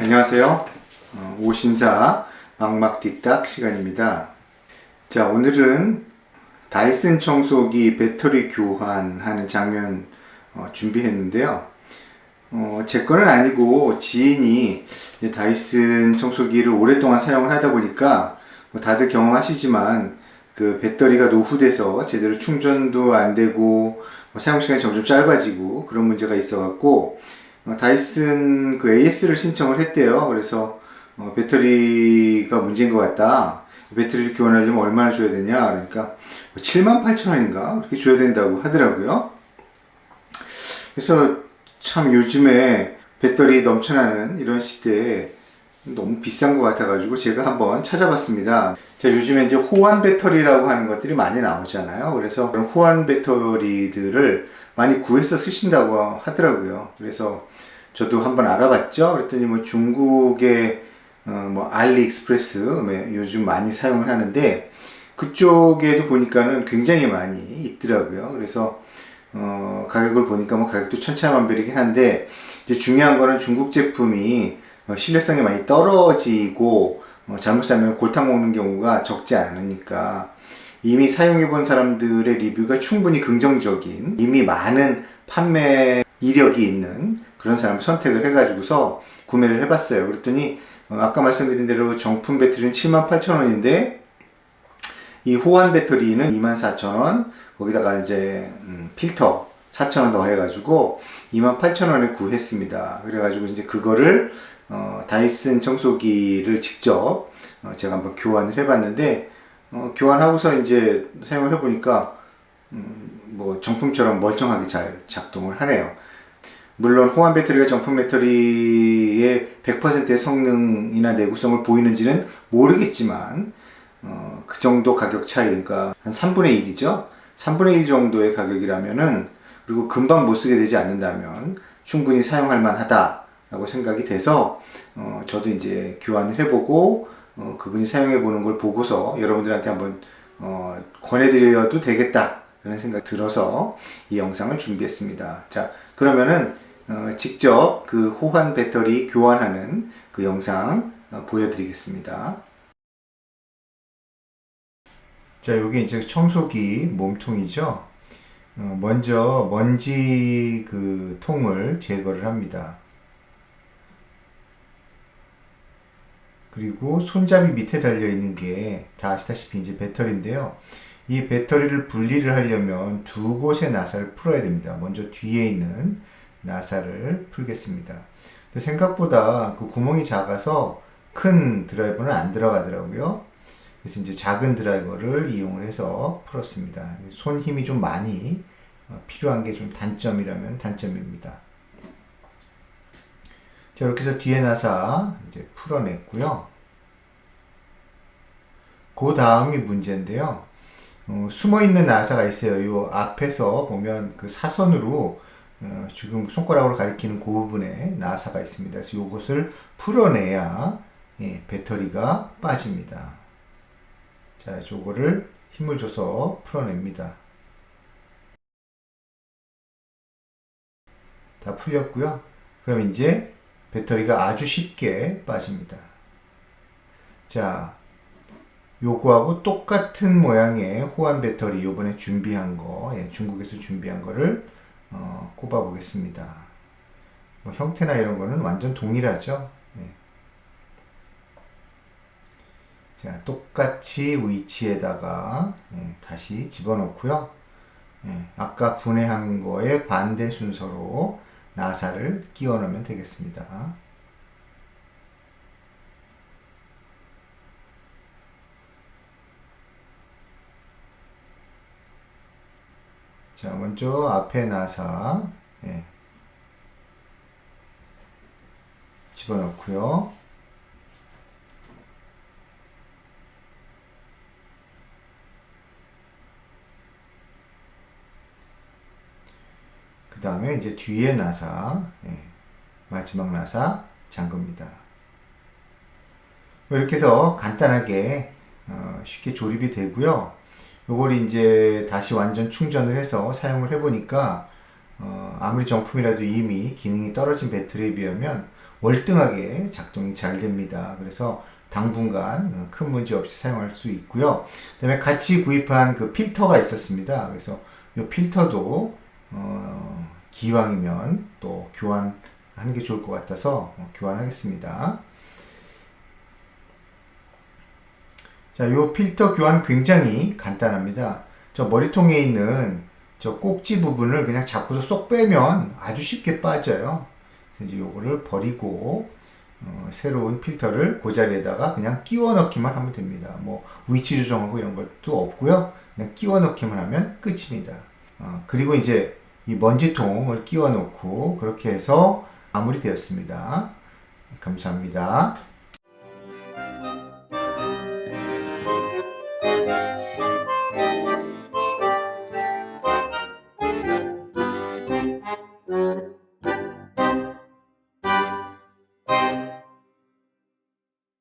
안녕하세요. 어, 오신사 막막 뒷딱 시간입니다. 자, 오늘은 다이슨 청소기 배터리 교환하는 장면 어, 준비했는데요. 어, 제 거는 아니고 지인이 다이슨 청소기를 오랫동안 사용을 하다 보니까 뭐 다들 경험하시지만 그 배터리가 노후돼서 제대로 충전도 안 되고 뭐 사용 시간이 점점 짧아지고 그런 문제가 있어갖고 어, 다이슨 그 AS를 신청을 했대요. 그래서 어, 배터리가 문제인 것 같다. 배터리를 교환하려면 얼마나 줘야 되냐? 그러니까 7만 8천 원인가 그렇게 줘야 된다고 하더라고요. 그래서 참 요즘에 배터리 넘쳐나는 이런 시대에 너무 비싼 것 같아가지고 제가 한번 찾아봤습니다. 자, 요즘에 이제 호환 배터리라고 하는 것들이 많이 나오잖아요. 그래서 그런 호환 배터리들을 많이 구해서 쓰신다고 하더라고요. 그래서 저도 한번 알아봤죠. 그랬더니 뭐 중국의 어, 뭐 알리익스프레스 네, 요즘 많이 사용을 하는데 그쪽에도 보니까는 굉장히 많이 있더라고요. 그래서 어, 가격을 보니까 뭐 가격도 천차만별이긴 한데 이제 중요한 거는 중국 제품이 어, 신뢰성이 많이 떨어지고 어, 잘못 사면 골탕 먹는 경우가 적지 않으니까 이미 사용해 본 사람들의 리뷰가 충분히 긍정적인 이미 많은 판매 이력이 있는 그런 사람을 선택을 해가지고서 구매를 해봤어요. 그랬더니 어, 아까 말씀드린 대로 정품 배터리는 78,000원인데 이 호환 배터리는 24,000원 거기다가 이제 음, 필터 4,000원 더 해가지고 28,000원에 구했습니다. 그래가지고 이제 그거를 어, 다이슨 청소기를 직접 어, 제가 한번 교환을 해봤는데 어, 교환하고서 이제 사용을 해보니까 음, 뭐 정품처럼 멀쩡하게 잘 작동을 하네요. 물론 호환 배터리가 정품 배터리의 100%의 성능이나 내구성을 보이는지는 모르겠지만 어, 그 정도 가격 차이, 그러니까 한 3분의 1이죠. 3분의 1 정도의 가격이라면은 그리고 금방 못 쓰게 되지 않는다면 충분히 사용할 만하다 라고 생각이 돼서 어, 저도 이제 교환을 해보고 어, 그분이 사용해 보는 걸 보고서 여러분들한테 한번 어, 권해드려도 되겠다 라는 생각 들어서 이 영상을 준비했습니다. 자 그러면은 어, 직접 그 호환 배터리 교환하는 그 영상 어, 보여드리겠습니다. 자, 여기 이제 청소기 몸통이죠. 어, 먼저 먼지 그 통을 제거를 합니다. 그리고 손잡이 밑에 달려 있는 게 다 아시다시피 이제 배터리인데요. 이 배터리를 분리를 하려면 두 곳의 나사를 풀어야 됩니다. 먼저 뒤에 있는 나사를 풀겠습니다. 생각보다 그 구멍이 작아서 큰 드라이버는 안 들어가더라고요. 그래서 이제 작은 드라이버를 이용을 해서 풀었습니다. 손 힘이 좀 많이 어, 필요한 게 좀 단점이라면 단점입니다. 자, 이렇게 해서 뒤에 나사 이제 풀어냈고요. 그 다음이 문제인데요. 어, 숨어 있는 나사가 있어요. 요 앞에서 보면 그 사선으로 어, 지금 손가락으로 가리키는 그 부분에 나사가 있습니다. 그래서 요것을 풀어내야 예, 배터리가 빠집니다. 자, 요거를 힘을 줘서 풀어냅니다. 다 풀렸고요. 그럼 이제 배터리가 아주 쉽게 빠집니다. 자, 요거하고 똑같은 모양의 호환 배터리 요번에 준비한 거, 예, 중국에서 준비한 거를 어, 꼽아 보겠습니다. 뭐 형태나 이런 거는 완전 동일하죠. 예. 자, 똑같이 위치에다가 예, 다시 집어넣고요. 예, 아까 분해한 거에 반대 순서로 나사를 끼워 넣으면 되겠습니다. 자, 먼저 앞에 나사 예, 집어넣고요. 그 다음에 이제 뒤에 나사, 예, 마지막 나사 잠급니다. 뭐 이렇게 해서 간단하게 어, 쉽게 조립이 되고요. 요걸 이제 다시 완전 충전을 해서 사용을 해보니까 어, 아무리 정품이라도 이미 기능이 떨어진 배터리에 비하면 월등하게 작동이 잘 됩니다. 그래서 당분간 어, 큰 문제 없이 사용할 수 있고요. 그다음에 같이 구입한 그 필터가 있었습니다. 그래서 이 필터도 어, 기왕이면 또 교환하는 게 좋을 것 같아서 어, 교환하겠습니다. 자, 요 필터 교환 굉장히 간단합니다. 저 머리통에 있는 저 꼭지 부분을 그냥 잡고서 쏙 빼면 아주 쉽게 빠져요. 이제 요거를 버리고 어, 새로운 필터를 그 자리에다가 그냥 끼워 넣기만 하면 됩니다. 뭐 위치 조정하고 이런 것도 없고요. 그냥 끼워 넣기만 하면 끝입니다. 어, 그리고 이제 이 먼지통을 끼워 넣고 그렇게 해서 마무리되었습니다. 감사합니다.